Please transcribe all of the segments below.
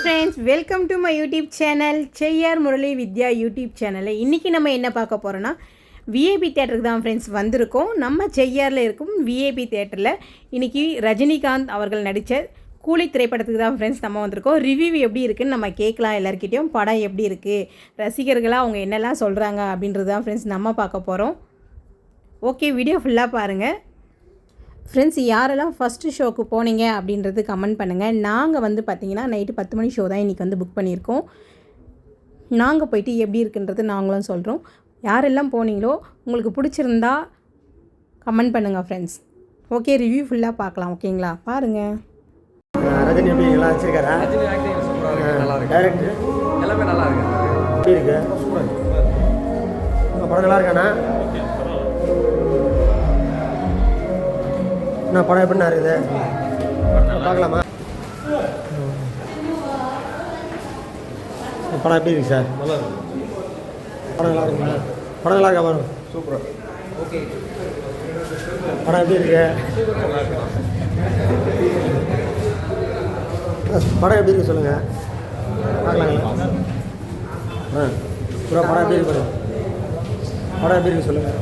Friends welcome to my YouTube channel Cheyyar Murali Vidya YouTube சேனலில் இன்றைக்கி நம்ம என்ன பார்க்க போகிறோன்னா விஏபி தேட்டருக்கு தான் ஃப்ரெண்ட்ஸ் வந்திருக்கோம். நம்ம செய்யாரில் இருக்கும் விஏபி தேட்டரில் இன்றைக்கி ரஜினிகாந்த் அவர்கள் நடித்த கூலி திரைப்படத்துக்கு தான் ஃப்ரெண்ட்ஸ் நம்ம வந்திருக்கோம். ரிவ்யூ எப்படி இருக்குன்னு நம்ம கேட்கலாம் எல்லாருக்கிட்டேயும் படம் எப்படி இருக்குது ரசிகர்களாக அவங்க என்னெல்லாம் சொல்கிறாங்க அப்படின்றது தான் ஃப்ரெண்ட்ஸ் நம்ம பார்க்க போகிறோம் ஓகே வீடியோ ஃபுல்லாக பாருங்கள் ஃப்ரெண்ட்ஸ் யாரெல்லாம் ஃபஸ்ட்டு ஷோக்கு போனீங்க அப்படின்றது கமெண்ட் பண்ணுங்கள் நாங்கள் வந்து பார்த்தீங்கன்னா நைட்டு பத்து மணி ஷோ தான் இன்றைக்கி வந்து புக் பண்ணியிருக்கோம். நாங்கள் போயிட்டு எப்படி இருக்குன்றது நாங்களும் சொல்கிறோம் யாரெல்லாம் போனீங்களோ உங்களுக்கு பிடிச்சிருந்தா கமெண்ட் பண்ணுங்கள் ஃப்ரெண்ட்ஸ் ஓகே ரிவ்யூ ஃபுல்லாக பார்க்கலாம் ஓகேங்களா பாருங்கள் ரஜினி எப்படி நல்லா வச்சிருக்காரா? இருக்கு. நல்லா இருக்கு. டைரக்டர் எல்லாமே நல்லா இருக்கு. எப்படி இருக்கு? படம் நல்லா இருக்காண்ணா? என்ன படம் எப்படிண்ணா இருக்குது? பார்க்கலாமா? படம் எப்படி இருக்கு சார்? நல்லா இருக்கு படம் நல்லா இருக்குங்களா படம் நல்லா இருக்கா பாருங்க. சூப்பராக ஓகே படம் எப்படி இருக்கு? படம் எப்படி இருக்கு சொல்லுங்க. பார்க்கலாங்களா? ஆ ப்ரோ படம் எப்படி இருக்கு படம் எப்படி இருக்கு சொல்லுங்க.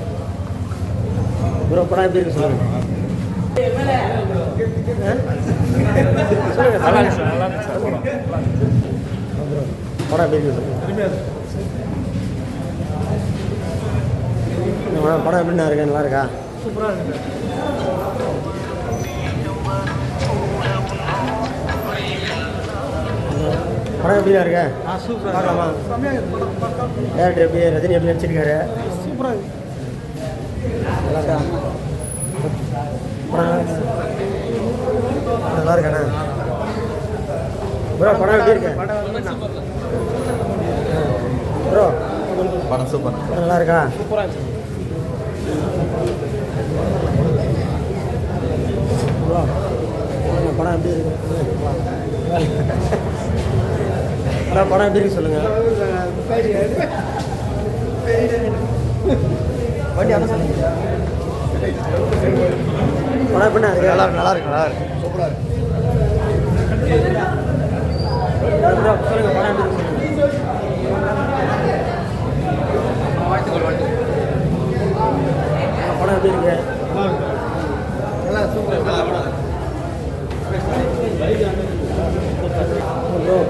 ப்ரோ படம் எப்படி இருக்கு சொல்லுங்கள் சொல்லுங்க. நல்லா சொல்லுங்க இருக்கு சார் நல்லா இருக்கு சார் படம் படம் எப்படி இருக்கு படம் எப்படிண்ணா இருக்கு நல்லா இருக்கா சூப்பராக இருக்கு படம் எப்படிண்ணா இருக்கு பார்க்கலாமா டேரக்டர் எப்படி ரஜினி எப்படி நடிச்சிருக்காரு சூப்பராக நல்லா இருக்கா? நல்லா இருக்காண்ணா. ப்ரோ படம் எப்படி இருக்கு? ப்ரோ படம் சூப்பர். நல்லா இருக்கா சூப்பராக படம் எப்படி இருக்கு? படம் எப்படி இருக்கு சொல்லுங்க. வண்டி அண்ணா சொல்லுங்க. படம் எப்படிண்ணா இருக்கு நல்லா இருக்கு. நல்லா இருக்கு. நல்லா இருக்கு. சூப்பராக படம் எப்படி இருக்கு நல்லா நல்லா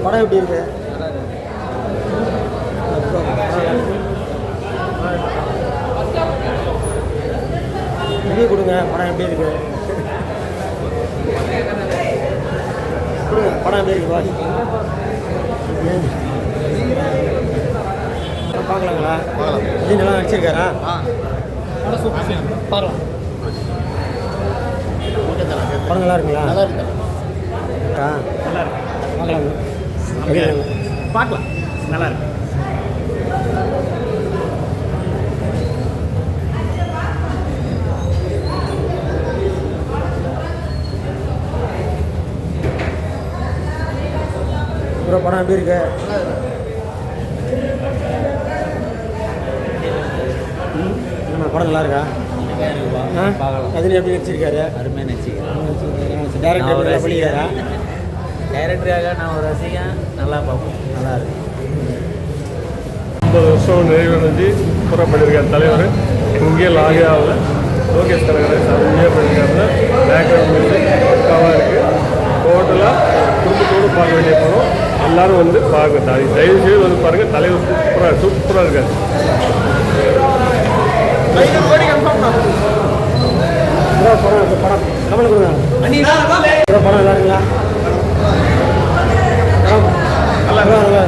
படம் எப்படி இருக்கு. ரிவ்யூ கொடுங்க படம் எப்படி இருக்கு? படம் எப்படி பார்க்கலாங்களா? பார்க்கலாம். ரஜினி நல்லா நடிச்சிருக்காரா? ஆ. படம் நல்லா இருக்குங்களா நல்லா இருக்கு. ஆ நல்லா இருக்கு. இருக்கு? பார்க்கலாம். நல்லா இருக்கு. ப்ரோ படம் எப்படி இருக்கு? படம் நல்லா இருக்கா? ரஜினி எப்படி நடிச்சிருக்காரு? அருமையாக நினச்சிக்கிறேன் டேரக்டர் பண்ணிக்கிறாரா டைரக்டராக நான் ஒரு ரசிகன். நல்லா பார்ப்போம். நல்லா இருக்கு. ஐம்பது வருஷம் நிறைவடைஞ்சு சூப்பராக பண்ணியிருக்கார் தலைவர். இங்கே லாகியாவில் லோகேஷ் கனகராஜ் அருமையாக பண்ணியிருக்காருல. பேக்ரவுண்ட் இருக்கும் பாருங்க தயவு செய்து வந்து பாருங்கள் தலைவர் சூப்பராக சூப்பராக இருக்காரு படம் படம் கொடுங்க படம் நல்லா இருக்குங்களா நல்லா நல்லா